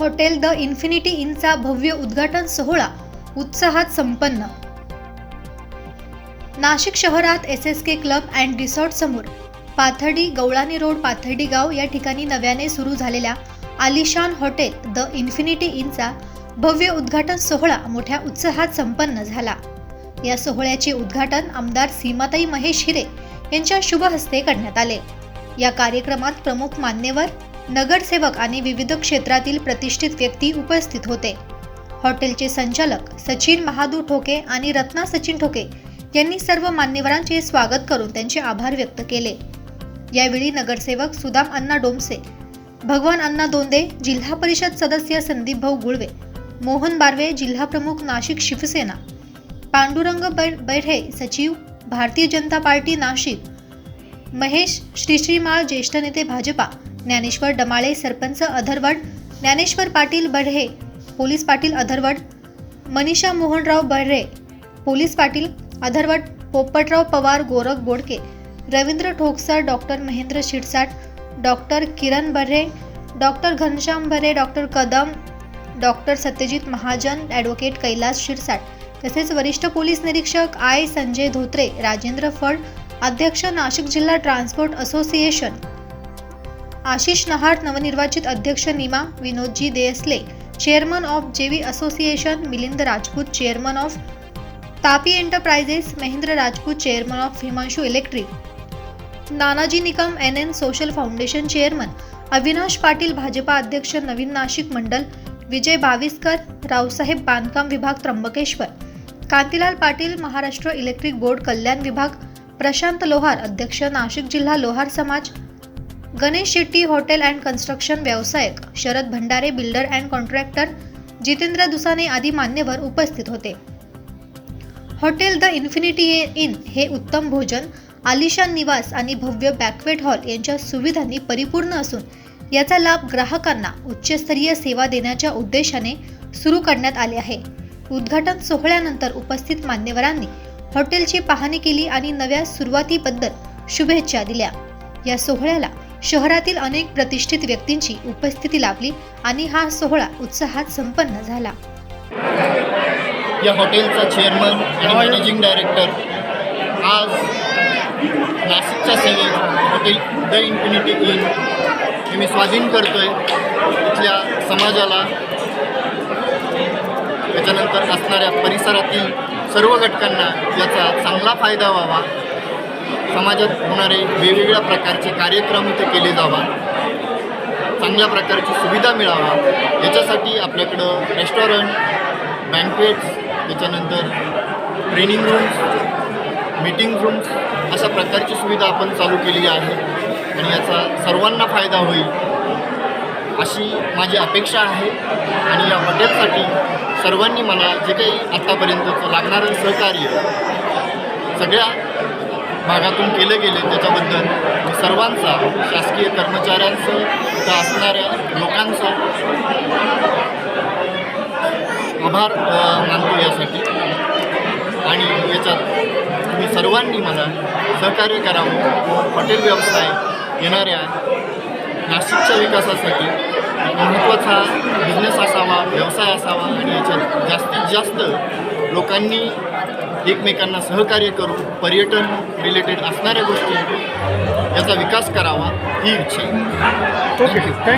Hotel the infinity इनचा भव्य उद्घाटन सोहळा उत्साहात संपन्न. नाशिक शहरात S S K club and resort समोर पाथर्डी गवळानी रोड पाथर्डी गाव या ठिकाणी नव्याने सुरू झालेल्या आलिशान हॉटेल द इन्फिनिटी इनचा भव्य उद्घाटन सोहळा मोठ्या उत्साहात संपन्न झाला. या सोहळ्याचे उद्घाटन आमदार सीमाताई महेश हिरे यांच्या शुभ हस्ते करण्यात आले. या कार्यक्रमात प्रमुख मान्यवर नगरसेवक आणि विविध क्षेत्रातील प्रतिष्ठित व्यक्ती उपस्थित होते. हॉटेलचे संचालक सचिन महादू ठोके आणि रत्ना सचिन ठोके यांनी सर्व मान्यवरांचे स्वागत करून त्यांचे आभार व्यक्त केले. यावेळी नगरसेवक सुदाम अण्णा डोमसे भगवान अण्णा दोंदे जिल्हा परिषद सदस्य संदीप भाऊ गुळवे मोहन बारवे जिल्हा प्रमुख नाशिक शिवसेना पांडुरंग बैठे सचिव भारतीय जनता पार्टी नाशिक महेश श्रीश्रीमाळ ज्येष्ठ नेते Bhajpa Dnyaneshwar Damale sarpanch Adharwad Dnyaneshwar Patil Badhe police Patil Adharwad Manisha Mohanrao Badhre police Patil Adharwad Popatrao Pawar Gorakh Bodke Ravindra Thoksar doctor Mahendra Shirsat doctor Kiran Barhe doctor Ghanshyam Barhe doctor Kadam doctor Satyajit Mahajan advocate Kailas Shirsat तसेच वरिष्ठ police निरीक्षक आय संजय धोत्रे राजेंद्र फड अध्यक्ष नाशिक जिल्हा transport association. Ashish नहार नवनिर्वाचित अध्यक्ष NIMA Vinodji Desale chairman of JV association Milind Rajput chairman of Tapi enterprises Mahendra Rajput chairman of Himanshu electric Nanaji Nikam N N social foundation chairman Avinash Patil Bhajpa अध्यक्ष नवीन नाशिक मंडल विजय बाविस्कर रावसाहेब बांधकाम विभाग Trimbakeshwar Kantilal Patil Maharashtra electric board कल्याण विभाग प्रशांत लोहार अध्यक्ष नाशिक जिल्हा लोहार समाज Ganesh Shetty hotel and construction व्यावसायिक Sharad Bhandare builder and contractor Jitendra Dusane आदी मान्यवर उपस्थित होते. हॉटेल द इन्फिनिटी इन हे उत्तम भोजन आलिशान निवास आणि भव्य बॅकवेट हॉल यांच्या सुविधांनी परिपूर्ण असून याचा लाभ ग्राहकांना उच्चस्तरीय सेवा देण्याच्या उद्देशाने सुरू करण्यात आले आहे. उद्घाटन सोहळ्यानंतर उपस्थित मान्यवरांनी हॉटेलची पाहणी केली आणि नव्या सुरुवातीबद्दल शुभेच्छा दिल्या. या सोहळ्याला शहरातील अनेक प्रतिष्ठित व्यक्तींची उपस्थिती लाभली आणि हा सोहळा उत्साहात संपन्न झाला. या हॉटेलचा चेअरमन आणि मॅनेजिंग डायरेक्टर आज नाशिकच्या सेवेत हॉटेल द इन्फिनिटी इन हे मी स्वाधीन करतो आहे इथल्या समाजाला. त्याच्यानंतर असणाऱ्या परिसरातील सर्व घटकांना याचा चांगला फायदा व्हावा. समाजात होणारे वेगवेगळ्या प्रकारचे कार्यक्रम इथे केले जावा. चांगल्या प्रकारची सुविधा मिळावा. याच्यासाठी आपल्याकडं रेस्टॉरंट बँकवेट्स त्याच्यानंतर ट्रेनिंग रूम्स मीटिंग रूम्स अशा प्रकारची सुविधा आपण चालू केली आहे. आणि याचा सर्वांना फायदा होईल अशी माझी अपेक्षा आहे. आणि या हॉटेलसाठी सर्वांनी मला जे काही आत्तापर्यंतचं लागणारं सहकार्य सगळ्या भागातून केलं गेले त्याच्याबद्दल मी सर्वांचा शासकीय कर्मचाऱ्यांचं इथं असणाऱ्या लोकांचा आभार मानतो यासाठी. आणि याच्यात तुम्ही सर्वांनी मला सहकार्य करावं. हॉटेल व्यवसाय येणाऱ्या नाशिकच्या विकासासाठी महत्त्वाचा बिझनेस असावा व्यवसाय असावा आणि याच्यात जास्तीत जास्त लोकांनी एकमेकांना सहकार्य करून पर्यटन रिलेटेड असणाऱ्या गोष्टी याचा विकास करावा ही इच्छा आहे.